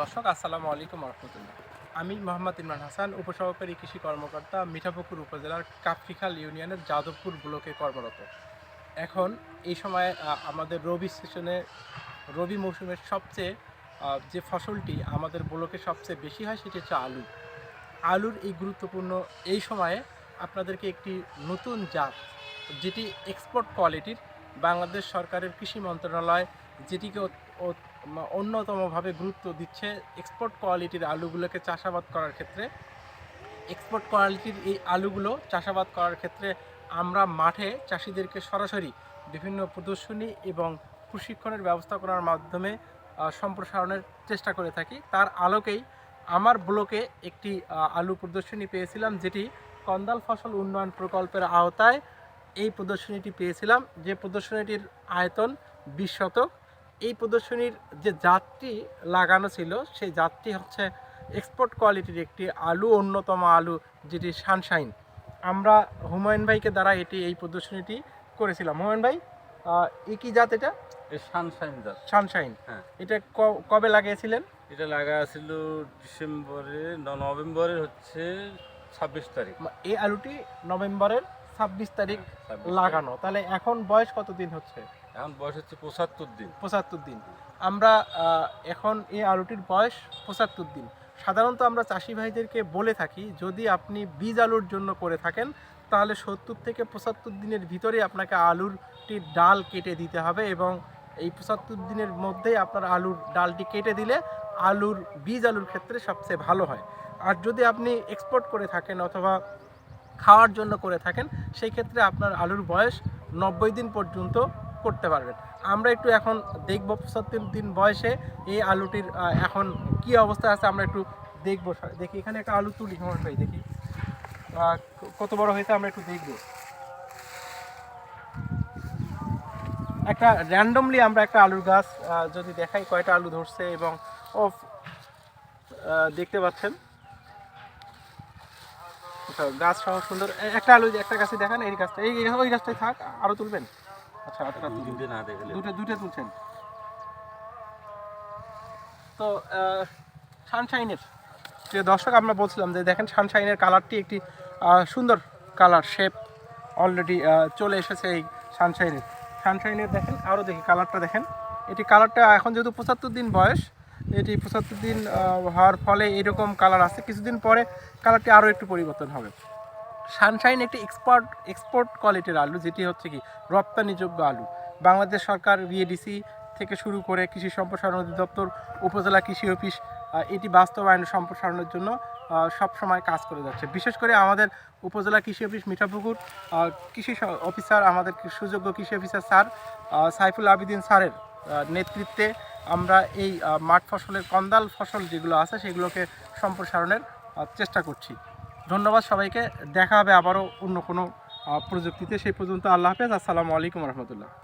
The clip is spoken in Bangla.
দর্শক, আসসালামু আলাইকুম রহমতুল্লাহ আমি মোহাম্মদ ইমরান হাসান উপসহকারী কৃষি কর্মকর্তা, মিঠাপুকুর উপজেলার কাপরিখাল ইউনিয়নের যাদবপুর ব্লকে কর্মরত। এখন এই সময় আমাদের রবি সেশনে রবি মৌসুমের সবচেয়ে যে ফসলটি আমাদের ব্লকে সবচেয়ে বেশি হয় সেটি হচ্ছে আলু। আলুর এই গুরুত্বপূর্ণ এই সময়ে আপনাদেরকে একটি নতুন জাত, যেটি এক্সপোর্ট কোয়ালিটির বাংলাদেশ সরকারের কৃষি মন্ত্রণালয়, যেটিকে অন্যতমভাবে গুরুত্ব দিচ্ছে এক্সপোর্ট কোয়ালিটির আলুগুলোকে চাষাবাদ করার ক্ষেত্রে। এক্সপোর্ট কোয়ালিটির এই আলুগুলো চাষাবাদ করার ক্ষেত্রে আমরা মাঠে চাষিদেরকে সরাসরি বিভিন্ন প্রদর্শনী এবং প্রশিক্ষণের ব্যবস্থা করার মাধ্যমে সম্প্রসারণের চেষ্টা করে থাকি। তার আলোকেই আমার ব্লকে একটি আলু প্রদর্শনী পেয়েছিলাম, যেটি কন্দাল ফসল উন্নয়ন প্রকল্পের আওতায় এই প্রদর্শনীটি পেয়েছিলাম। যে প্রদর্শনীটির আয়তন বিশ শতক এই প্রদর্শনীর যে জাতটি লাগানো ছিল সেই জাতটি হচ্ছে এক্সপোর্ট কোয়ালিটির একটি আলু অন্যতম আলু যেটি সানশাইন আমরা হুমায়ুন ভাইকে দ্বারা এটি এই প্রদর্শনীটি করেছিলাম। হুমায়ুন ভাই এ কি জাত এটা? সানশাইন জাত। সানশাইন হ্যাঁ। এটা কবে লাগিয়েছিলেন এটা লাগা ছিল ডিসেম্বরে ন- নভেম্বরের হচ্ছে ছাব্বিশ তারিখ। এই আলুটি নভেম্বরের ছাব্বিশ তারিখ। লাগানো। তাহলে এখন বয়স কতদিন হচ্ছে? এখন বয়স হচ্ছে পঁচাত্তর দিন। পঁচাত্তর দিন। আমরা এখন এই আলুটির বয়স পঁচাত্তর দিন। সাধারণত আমরা চাষি ভাইদেরকে বলে থাকি, যদি আপনি বীজ আলুর জন্য করে থাকেন, তাহলে সত্তর থেকে পঁচাত্তর দিনের ভিতরে আপনাকে আলুরটির ডাল কেটে দিতে হবে এবং এই পঁচাত্তর দিনের মধ্যেই আপনার আলুর ডালটি কেটে দিলে আলুর, বীজ আলুর ক্ষেত্রে সবচেয়ে ভালো হয়। আর যদি আপনি এক্সপোর্ট করে থাকেন অথবা খাওয়ার জন্য করে থাকেন, সেই ক্ষেত্রে আপনার আলুর বয়স নব্বই দিন পর্যন্ত করতে পারবেন। আমরা একটু এখন দেখব পঁচাত্তর দিন বয়সে এই আলুটির এখন কি অবস্থা আছে আমরা একটু দেখব। দেখি এখানে একটা আলু তুলি আমার ভাই দেখি। কত বড় হয়েছে আমরা একটু দেখব। একটা র্যান্ডমলি আমরা একটা আলুর গাছ যদি দেখাই কয়টা আলু ধরছে এবং ও দেখতে পাচ্ছেন? আচ্ছা, গাছ সহ সুন্দর। একটা আলু একটা গাছে দেখান এই গাছটা এই ওই গাছটাই থাক আরও তুলবেন। আচ্ছা আচ্ছা তুলুন। না দেখলে। দুটো দুটো তুলছেন। তো সানশাইনের যে দর্শক আমরা বলছিলাম যে দেখেন সানশাইনের কালারটি একটি সুন্দর কালার শেপ অলরেডি চলে এসেছে এই সানশাইনের সানশাইনের দেখেন আরও দেখি কালারটা দেখেন। এটি কালারটা এখন যেহেতু পঁচাত্তর দিন বয়স এটি পঁচাত্তর দিন হওয়ার ফলে এরকম কালার আছে। কিছুদিন পরে কালারটি আরও একটু পরিবর্তন হবে। সানশাইন একটি এক্সপোর্ট এক্সপোর্ট কোয়ালিটির আলু, যেটি হচ্ছে কি, রপ্তানিযোগ্য আলু। বাংলাদেশ সরকার বিএডিসি থেকে শুরু করে কৃষি সম্প্রসারণ অধিদপ্তর, উপজেলা কৃষি অফিস এটি বাস্তবায়ন সম্প্রসারণের জন্য সবসময় কাজ করে যাচ্ছে। বিশেষ করে আমাদের উপজেলা কৃষি অফিস মিঠাপুকুর কৃষি অফিসার আমাদের সুযোগ্য কৃষি অফিসার স্যার সাইফুল আবিদিন স্যারের নেতৃত্বে আমরা এই মাঠ ফসলের কন্দাল ফসল যেগুলো আছে সেগুলোকে সম্প্রসারণের চেষ্টা করছি। ধন্যবাদ সবাইকে। দেখা হবে আবারও অন্য কোনো প্রযুক্তিতে। সেই পর্যন্ত আল্লাহ হাফেজ। আসসালামু আলাইকুম রহমতুল্লাহ।